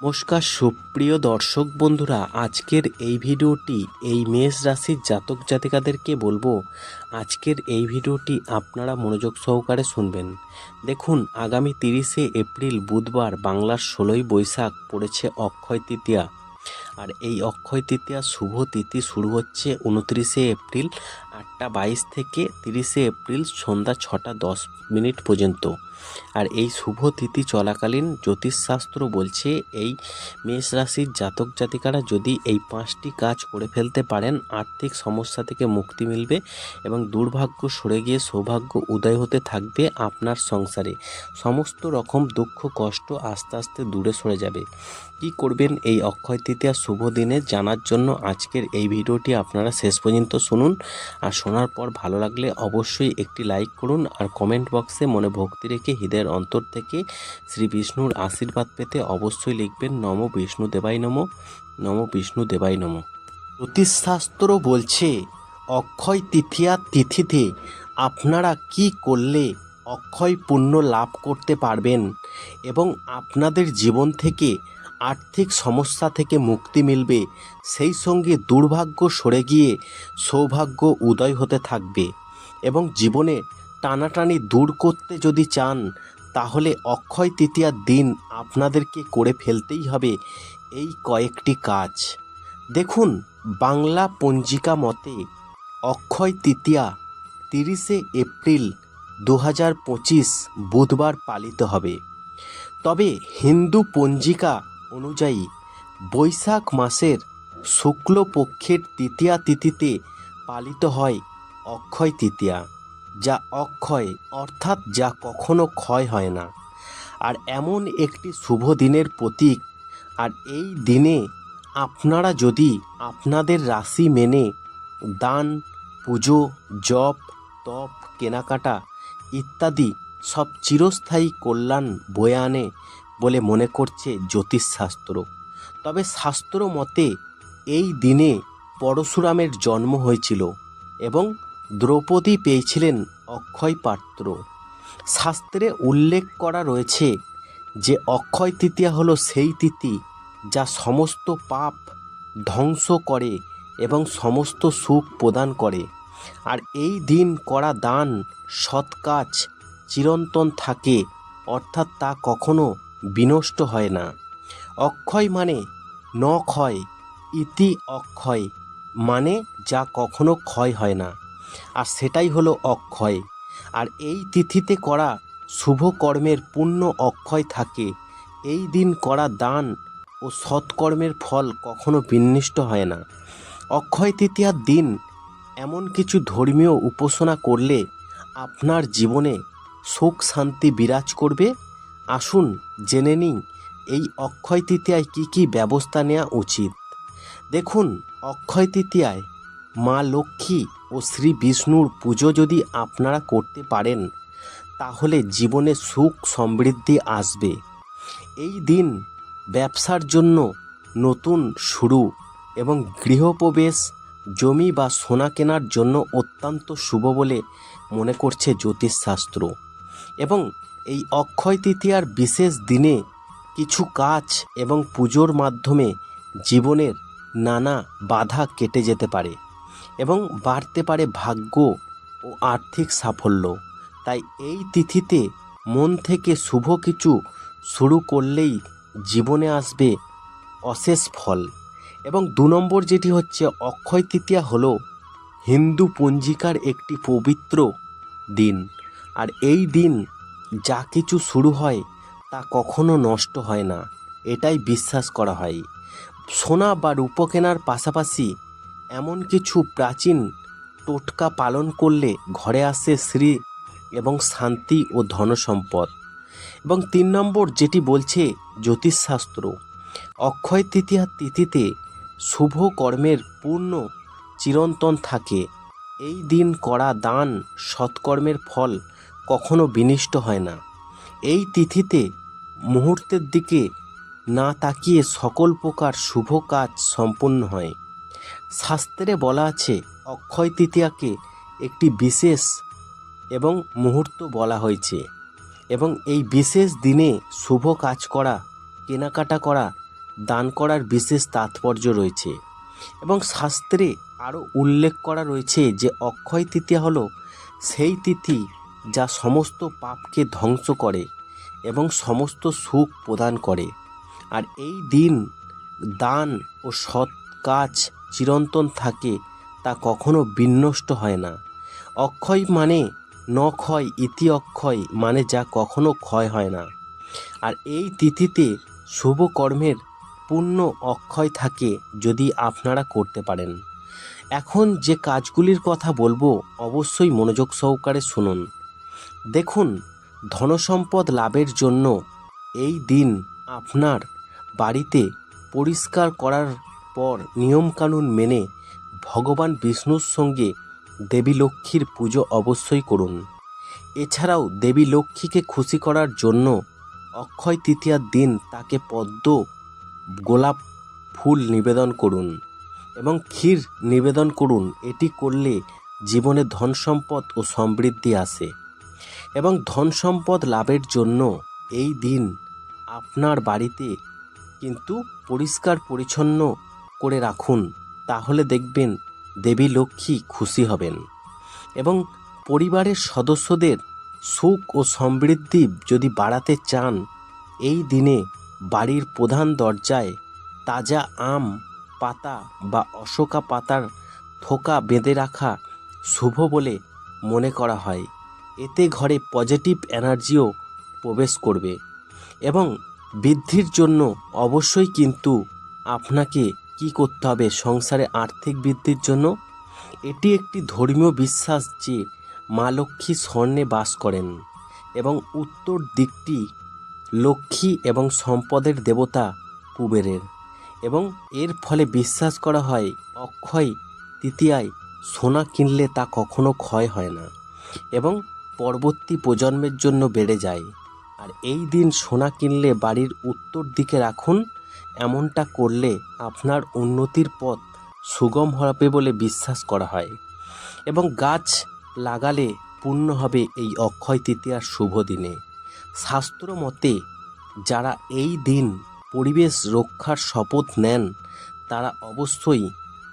নমস্কার, সুপ্রিয় দর্শক বন্ধুরা, আজকের এই ভিডিওটি এই মেষ রাশির জাতক জাতিকাদেরকে বলব। আজকের এই ভিডিওটি আপনারা মনোযোগ সহকারে শুনবেন। দেখুন, আগামী তিরিশে এপ্রিল বুধবার বাংলার ষোলোই বৈশাখ পড়েছে অক্ষয় তৃতীয়া। আর এই অক্ষয় তৃতীয়া শুভ তিথি শুরু হচ্ছে উনত্রিশে এপ্রিল আটটা বাইশ থেকে তিরিশে এপ্রিল সন্ধ্যা ছটা দশ মিনিট পর্যন্ত। আর এই শুভ তিথি চলাকালীন জ্যোতিষশাস্ত্র বলছে, এই মেষ রাশির জাতক জাতিকারা যদি এই পাঁচটি কাজ করে ফেলতে পারেন, আর্থিক সমস্যা থেকে মুক্তি মিলবে এবং দুর্ভাগ্য সরে গিয়ে সৌভাগ্য উদয় হতে থাকবে আপনার সংসারে। সমস্ত রকম দুঃখ, কষ্ট আস্তে আস্তে দূরে সরে যাবে। কি করবেন এই অক্ষয় তৃতীয়া শুভ দিনে জানার জন্য আজকের এই ভিডিওটি আপনারা শেষ পর্যন্ত শুনুন। আর শোনার পর ভালো লাগলে অবশ্যই একটি লাইক করুন আর কমেন্ট বক্সে মনে ভক্তি রেখে হৃদয়ের অন্তর থেকে শ্রী বিষ্ণুর আশীর্বাদ পেতে অবশ্যই লিখবেন, নম বিষ্ণু দেবাই নম নম বিষ্ণু দেবাই নম। জ্যোতিষশাস্ত্র বলছে, অক্ষয় তৃতীয়া তিথিতে আপনারা কি করলে অক্ষয় পুণ্য লাভ করতে পারবেন এবং আপনাদের জীবন থেকে আর্থিক সমস্যা থেকে মুক্তি মিলবে, সেই সঙ্গে দুর্ভাগ্য সরে গিয়ে সৌভাগ্য উদয় হতে থাকবে এবং জীবনে টানাটানি দূর করতে যদি চান, তাহলে অক্ষয় তৃতীয়ার দিন আপনাদেরকে করে ফেলতেই হবে এই কয়েকটি কাজ। দেখুন, বাংলা পঞ্জিকা মতে অক্ষয় তৃতীয়া তিরিশে এপ্রিল দু হাজার পঁচিশ বুধবার পালিত হবে। তবে হিন্দু পঞ্জিকা অনুযায়ী বৈশাখ মাসের শুক্লপক্ষের তৃতীয়া তিথিতে পালিত হয় অক্ষয় তৃতীয়া, যা অক্ষয় অর্থাৎ যা কখনো ক্ষয় হয় না। আর এমন একটি শুভ দিনের প্রতীক, আর এই দিনে আপনারা যদি আপনাদের রাশি মেনে দান, পুজো, জপ, তপ, কেনাকাটা ইত্যাদি সব চিরস্থায়ী কল্যাণ বয়ে আনে বলে মনে করছে জ্যোতিষশাস্ত্র। তবে শাস্ত্র মতে এই দিনে পরশুরামের জন্ম হয়েছিল এবং দ্রৌপদী পেয়েছিলেন অক্ষয় পাত্র। শাস্ত্রে উল্লেখ করা রয়েছে যে অক্ষয় তৃতীয়া হলো সেই তিথি যা সমস্ত পাপ ধ্বংস করে এবং সমস্ত সুখ প্রদান করে। আর এই দিন করা দান সৎ কাজ চিরন্তন থাকে, অর্থাৎ তা কখনো বিনষ্ট হয় না। অক্ষয় মানে ন ক্ষয় ইতি অক্ষয় মানে যা কখনো ক্ষয় হয় না। আর সেটাই হলো অক্ষয়। আর এই তিথিতে করা শুভ কর্মের পুণ্য অক্ষয় থাকে। এই দিন করা দান ও সৎকর্মের ফল কখনো বিনষ্ট হয় না। অক্ষয় তৃতীয়ার দিন এমন কিছু ধর্মীয় উপাসনা করলে আপনার জীবনে সুখ শান্তি বিরাজ করবে আসুন, জেনে নিই, এই অক্ষয় তৃতীয়ায় কী কী ব্যবস্থা নেওয়া উচিত। দেখুন, অক্ষয় তৃতীয়ায় মা লক্ষ্মী ও শ্রী বিষ্ণুর পুজো যদি আপনারা করতে পারেন, তাহলে জীবনে সুখ সমৃদ্ধি আসবে। এই দিন ব্যবসার জন্য নতুন শুরু এবং গৃহপ্রবেশ, জমি বা সোনা কেনার জন্য অত্যন্ত শুভ বলে মনে করছে জ্যোতিষশাস্ত্র। এবং এই অক্ষয় তৃতীয়ার বিশেষ দিনে কিছু কাজ এবং পুজোর মাধ্যমে জীবনের নানা বাধা কেটে যেতে পারে এবং বাড়তে পারে ভাগ্য ও আর্থিক সাফল্য। তাই এই তিথিতে মন থেকে শুভ কিছু শুরু করলেই জীবনে আসবে অশেষ ফল। এবং দু নম্বর যেটি হচ্ছে, অক্ষয় তৃতীয়া হল হিন্দু পঞ্জিকার একটি পবিত্র দিন। আর এই দিন যা কিছু শুরু হয়, তা কখনো নষ্ট হয় না। এটাই বিশ্বাস করা হয়। সোনা বা রূপ কেনার পাশাপাশি এমন কিছু প্রাচীন টোটকা পালন করলে ঘরে আসে শ্রী এবং শান্তি ও ধনসম্পদ। এবং তিন নম্বর যেটি বলছে জ্যোতিষশাস্ত্র। অক্ষয় তৃতীয়া তিথিতে শুভ কর্মের পূর্ণ চিরন্তন থাকে। এই দিন করা দান সৎকর্মের ফল কখনো বিনিষ্ট হয় না। এই তিথিতে মুহূর্তের দিকে না তাকিয়ে সকল প্রকার শুভ কাজ সম্পন্ন হয়। শাস্ত্রে বলা আছে, অক্ষয় তৃতীয়াকে একটি বিশেষ এবং মুহূর্ত বলা হয়েছে এবং এই বিশেষ দিনে শুভ কাজ করা, কেনাকাটা করা, দান করার বিশেষ তাৎপর্য রয়েছে এবং শাস্ত্রে আরও উল্লেখ করা রয়েছে যে অক্ষয় তৃতীয়া হলো সেই তিথি যা সমস্ত পাপকে ধ্বংস করে এবং সমস্ত সুখ প্রদান করে। আর এই দিন দান ও সৎ কাজ চিরন্তন থাকে, তা কখনো বিনষ্ট হয় না। অক্ষয় মানে ন ক্ষয় ইতি অক্ষয় মানে যা কখনো ক্ষয় হয় না। আর এই তিথিতে শুভ কর্মের পূর্ণ অক্ষয় থাকে যদি আপনারা করতে পারেন। এখন যে কাজগুলির কথা বলব, অবশ্যই মনোযোগ সহকারে শুনুন। দেখুন, ধনসম্পদ লাভের জন্য এই দিন আপনার বাড়িতে পরিষ্কার করার পর নিয়মকানুন মেনে ভগবান বিষ্ণুর সঙ্গে দেবী লক্ষ্মীর পুজো অবশ্যই করুন। এছাড়াও দেবী লক্ষ্মীকে খুশি করার জন্য অক্ষয় তৃতীয়ার দিন তাকে পদ্ম, গোলাপ ফুল নিবেদন করুন এবং ক্ষীর নিবেদন করুন। এটি করলে জীবনে ধন সম্পদ ও সমৃদ্ধি আসে। এবং ধন সম্পদ লাভের জন্য এই দিন আপনার বাড়িতে কিন্তু পরিষ্কার পরিচ্ছন্ন করে রাখুন, তাহলে দেখবেন দেবী লক্ষ্মী খুশি হবেন। এবং পরিবারের সদস্যদের সুখ ও সমৃদ্ধি যদি বাড়াতে চান, এই দিনে বাড়ির প্রধান দরজায় তাজা আম পাতা বা অশোকা পাতার থোকা বেঁধে রাখা শুভ বলে মনে করা হয়। এতে ঘরে পজিটিভ এনার্জিও প্রবেশ করবে এবং বৃদ্ধির জন্য অবশ্যই কিন্তু আপনাকে কি করতে হবে? সংসারে আর্থিক বৃদ্ধির জন্য? এটি একটি ধর্মীয় বিশ্বাস যে মা লক্ষ্মী স্বর্ণে বাস করেন এবং উত্তর দিকটি লক্ষ্মী এবং সম্পদের দেবতা কুবেরের এবং এর ফলে বিশ্বাস করা হয়, অক্ষয় তৃতীয়ায় সোনা কিনলে তা কখনো ক্ষয় হয় না এবং পরবর্তী প্রজন্মের জন্য বেড়ে যায়। আর এই দিন সোনা কিনলে বাড়ির উত্তর দিকে রাখুন, এমনটা করলে আপনার উন্নতির পথ সুগম হবে বলে বিশ্বাস করা হয়। এবং গাছ লাগালে পূর্ণ হবে এই অক্ষয় তৃতীয়ার শুভ দিনে। শাস্ত্র মতে, যারা এই দিন পরিবেশ রক্ষার শপথ নেন, তারা অবশ্যই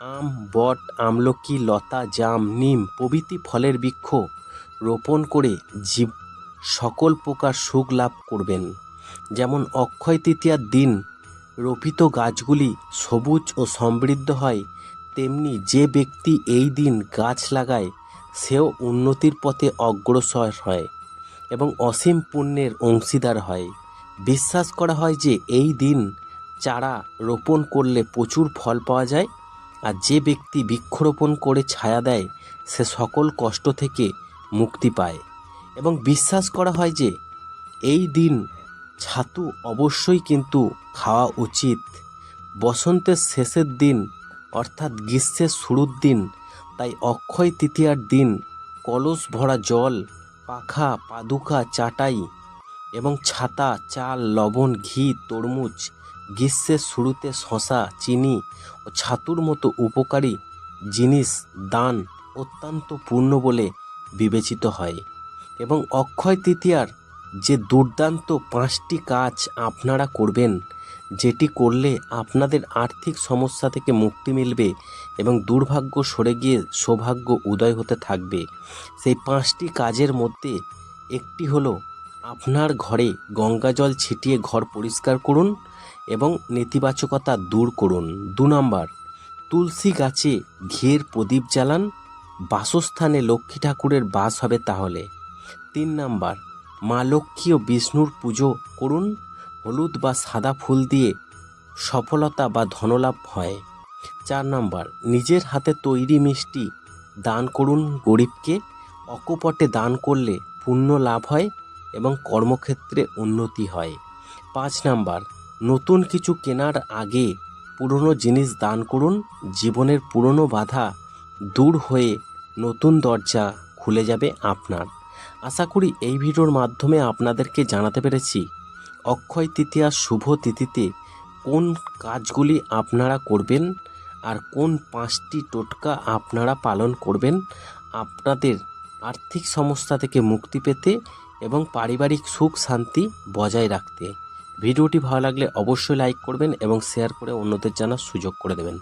আম, বট, আমলকি, লতা, জাম, নিম প্রভৃতি ফলের বৃক্ষ রোপণ করে জীব সকল প্রকার সুখ লাভ করবেন। যেমন অক্ষয় তৃতীয়ার দিন রোপিত গাছগুলি সবুজ ও সমৃদ্ধ হয়, তেমনি যে ব্যক্তি এই দিন গাছ লাগায়, সেও উন্নতির পথে অগ্রসর হয় এবং অসীম পুণ্যের অংশীদার হয়। বিশ্বাস করা হয় যে এই দিন চারা রোপণ করলে প্রচুর ফল পাওয়া যায়, আর যে ব্যক্তি বৃক্ষরোপণ করে ছায়া দেয়, সে সকল কষ্ট থেকে মুক্তি পায় এবং বিশ্বাস করা হয় যে এই দিন ছাতু অবশ্যই কিন্তু খাওয়া উচিত। বসন্তের শেষের দিন অর্থাৎ গ্রীষ্মের শুরুর দিন, তাই অক্ষয় তৃতীয়ার দিন কলস ভরা জল, পাখা, পাদুকা চাটাই এবং ছাতা, চাল, লবণ, ঘি, তরমুজ, গ্রীষ্মের শুরুতে শশা চিনি ও ছাতুর মতো উপকারী জিনিস দান অত্যন্ত পূর্ণ বলে বিবেচিত হয় এবং অক্ষয় তৃতীয়ার যে দুর্দান্ত পাঁচটি কাজ আপনারা করবেন, যেটি করলে আপনাদের আর্থিক সমস্যা থেকে মুক্তি মিলবে এবং দুর্ভাগ্য সরে গিয়ে সৌভাগ্য উদয় হতে থাকবে। সেই পাঁচটি কাজের মধ্যে একটি হলো আপনার ঘরে গঙ্গা জল ছিটিয়ে ঘর পরিষ্কার করুন এবং নেতিবাচকতা দূর করুন। দু নম্বর, তুলসী গাছে ঘিয়ের প্রদীপ জ্বালান বাসস্থানে লক্ষ্মী ঠাকুরের বাস হবে তাহলে। তিন নাম্বার, মা লক্ষ্মী ও বিষ্ণুর পুজো করুন। হলুদ বা সাদা ফুল দিয়ে সফলতা বা ধনলাভ হয়। চার নাম্বার, নিজের হাতে তৈরি মিষ্টি দান করুন গরিবকে। অকপটে দান করলে পুণ্য লাভ হয় এবং কর্মক্ষেত্রে উন্নতি হয়। পাঁচ নাম্বার, নতুন কিছু কেনার আগে পুরনো জিনিস দান করুন। জীবনের পুরনো বাধা দূর হয়ে নতুন দরজা খুলে যাবে আপনার। আশা করি এই ভিডিওর মাধ্যমে আপনাদেরকে জানাতে পেরেছি অক্ষয় তৃতীয়া শুভ তিথিতে কোন কাজগুলি আপনারা করবেন আর কোন পাঁচটি টোটকা আপনারা পালন করবেন, আপনাদের আর্থিক সমস্যা থেকে মুক্তি পেতে এবং পারিবারিক সুখ শান্তি বজায় রাখতে। ভিডিওটি ভালো লাগলে অবশ্যই লাইক করবেন এবং শেয়ার করে অন্যদের জানার সুযোগ করে দেবেন।